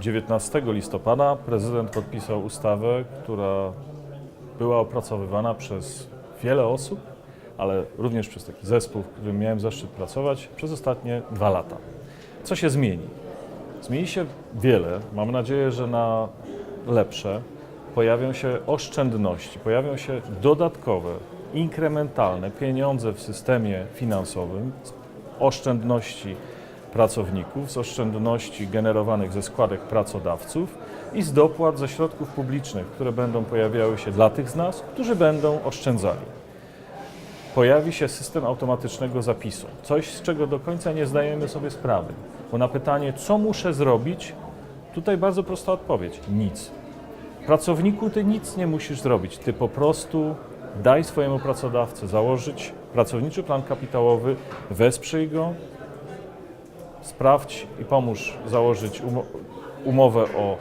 19 listopada prezydent podpisał ustawę, która była opracowywana przez wiele osób, ale również przez taki zespół, w którym miałem zaszczyt pracować przez ostatnie dwa lata. Co się zmieni? Zmieni się wiele. Mam nadzieję, że na lepsze. Pojawią się oszczędności, pojawią się dodatkowe, inkrementalne pieniądze w systemie finansowym, oszczędności pracowników, z oszczędności generowanych ze składek pracodawców i z dopłat ze środków publicznych, które będą pojawiały się dla tych z nas, którzy będą oszczędzali pojawi się system automatycznego zapisu. Coś, z czego do końca nie zdajemy sobie sprawy. Bo na pytanie, co muszę zrobić, tutaj bardzo prosta odpowiedź: nic. Pracowniku, ty nic nie musisz zrobić. Ty po prostu daj swojemu pracodawcy założyć pracowniczy plan kapitałowy, wesprzyj go, sprawdź i pomóż założyć umo- umowę o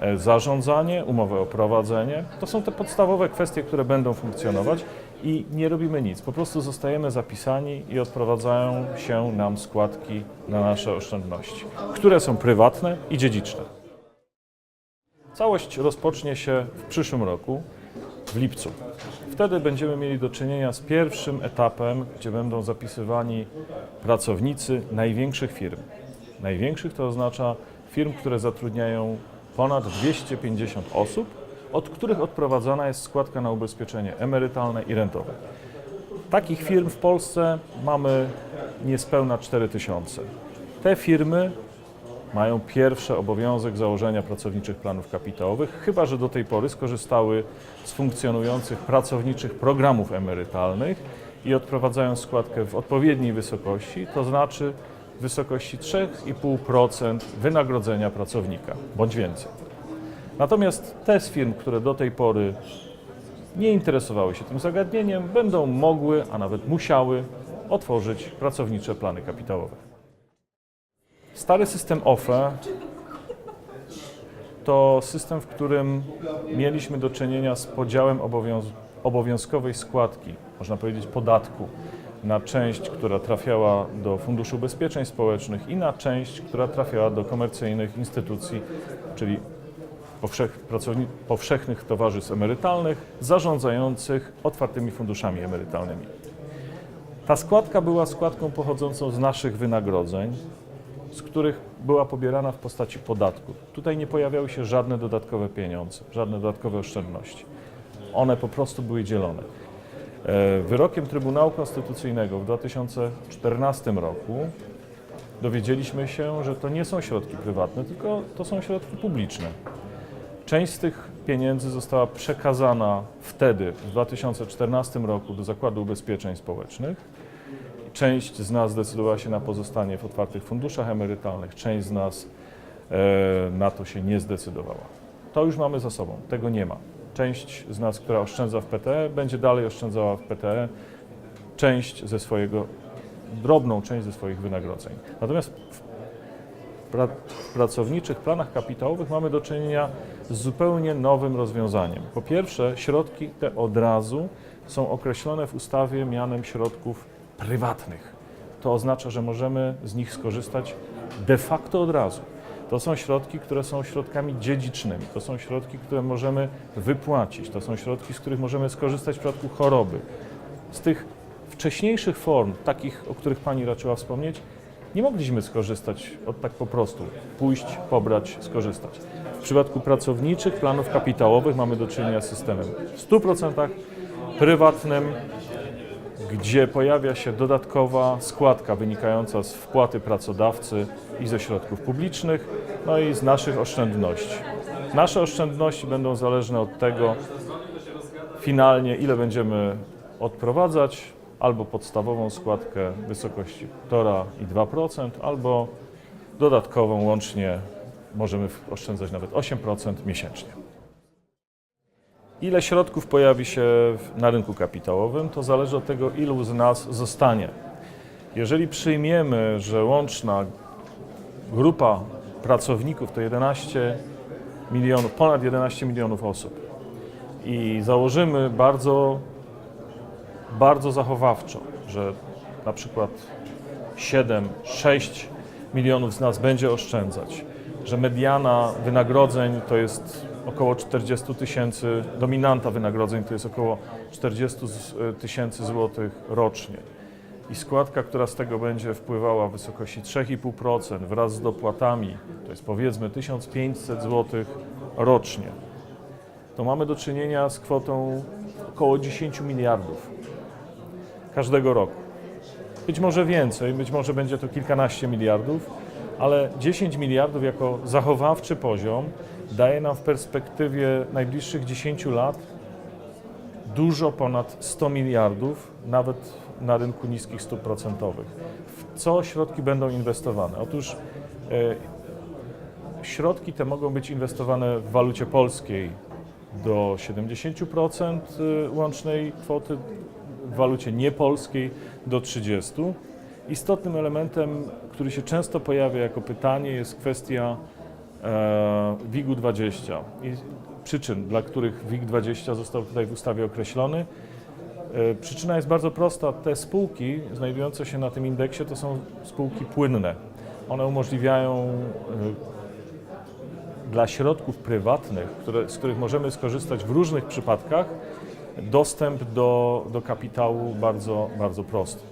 e, zarządzanie, umowę o prowadzenie. To są te podstawowe kwestie, które będą funkcjonować i nie robimy nic. Po prostu zostajemy zapisani i odprowadzają się nam składki na nasze oszczędności, które są prywatne i dziedziczne. Całość rozpocznie się w przyszłym roku, w lipcu. Wtedy będziemy mieli do czynienia z pierwszym etapem, gdzie będą zapisywani pracownicy największych firm. Największych to oznacza firm, które zatrudniają ponad 250 osób, od których odprowadzana jest składka na ubezpieczenie emerytalne i rentowe. Takich firm w Polsce mamy niespełna 4000. Te firmy mają pierwszy obowiązek założenia pracowniczych planów kapitałowych, chyba że do tej pory skorzystały z funkcjonujących pracowniczych programów emerytalnych i odprowadzają składkę w odpowiedniej wysokości, to znaczy w wysokości 3,5% wynagrodzenia pracownika bądź więcej. Natomiast te z firm, które do tej pory nie interesowały się tym zagadnieniem, będą mogły, a nawet musiały otworzyć pracownicze plany kapitałowe. Stary system OFE to system, w którym mieliśmy do czynienia z podziałem obowiąz- obowiązkowej składki, można powiedzieć podatku, na część, która trafiała do Funduszu Ubezpieczeń Społecznych i na część, która trafiała do komercyjnych instytucji, czyli powszech, powszechnych towarzystw emerytalnych zarządzających otwartymi funduszami emerytalnymi. Ta składka była składką pochodzącą z naszych wynagrodzeń, z których była pobierana w postaci podatku. Tutaj nie pojawiały się żadne dodatkowe pieniądze, żadne dodatkowe oszczędności. One po prostu były dzielone. E, Wyrokiem Trybunału Konstytucyjnego w 2014 roku dowiedzieliśmy się, że to nie są środki prywatne, tylko to są środki publiczne. Część z tych pieniędzy została przekazana wtedy, w 2014 roku, do Zakładu Ubezpieczeń Społecznych. Część z nas zdecydowała się na pozostanie w otwartych funduszach emerytalnych, część z nas e, na to się nie zdecydowała. To już mamy za sobą, tego nie ma. Część z nas, która oszczędza w PTE, będzie dalej oszczędzała w PTE część ze swojego, drobną część ze swoich wynagrodzeń. Natomiast w pra, w pracowniczych planach kapitałowych mamy do czynienia z zupełnie nowym rozwiązaniem. Po pierwsze, środki te od razu są określone w ustawie mianem środków prywatnych. To oznacza, że możemy z nich skorzystać de facto od razu. To są środki, które są środkami dziedzicznymi. To są środki, które możemy wypłacić. To są środki, z których możemy skorzystać w przypadku choroby. Z tych wcześniejszych form, takich, o których Pani raczyła wspomnieć, nie mogliśmy skorzystać od tak po prostu. Pójść, pobrać, skorzystać. W przypadku pracowniczych planów kapitałowych mamy do czynienia z systemem w 100% prywatnym, gdzie pojawia się dodatkowa składka wynikająca z wpłaty pracodawcy i ze środków publicznych, no i z naszych oszczędności. Nasze oszczędności będą zależne od tego finalnie, ile będziemy odprowadzać, albo podstawową składkę w wysokości 1,5 i 2%, albo dodatkową łącznie możemy oszczędzać nawet 8% miesięcznie. Ile środków pojawi się na rynku kapitałowym, to zależy od tego, ilu z nas zostanie. Jeżeli przyjmiemy, że łączna grupa pracowników to 11 milionów, ponad 11 milionów osób i założymy bardzo, bardzo zachowawczo, że na przykład 7, 6 milionów z nas będzie oszczędzać, że mediana wynagrodzeń to jest około 40 tysięcy, dominanta wynagrodzeń to jest około 40 z- tysięcy złotych rocznie. I składka, która z tego będzie wpływała w wysokości 3,5% wraz z dopłatami, to jest powiedzmy 1500 zł rocznie, to mamy do czynienia z kwotą około 10 miliardów każdego roku. Być może więcej, być może będzie to kilkanaście miliardów, ale 10 miliardów jako zachowawczy poziom daje nam w perspektywie najbliższych 10 lat dużo ponad 100 miliardów, nawet na rynku niskich stóp procentowych. W co środki będą inwestowane? Otóż e, środki te mogą być inwestowane w walucie polskiej do 70% y, łącznej kwoty, w walucie niepolskiej do 30%. Istotnym elementem, który się często pojawia jako pytanie, jest kwestia e, WIG-20 i przyczyn, dla których WIG-20 został tutaj w ustawie określony. E, Przyczyna jest bardzo prosta. Te spółki znajdujące się na tym indeksie to są spółki płynne. One umożliwiają e, dla środków prywatnych, które, z których możemy skorzystać w różnych przypadkach, dostęp do, do kapitału bardzo, bardzo prosty.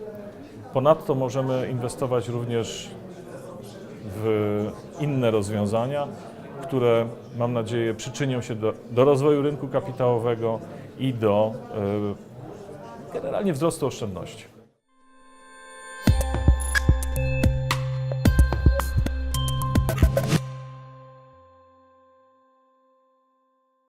Ponadto możemy inwestować również w inne rozwiązania, które mam nadzieję przyczynią się do, do rozwoju rynku kapitałowego i do e, generalnie wzrostu oszczędności.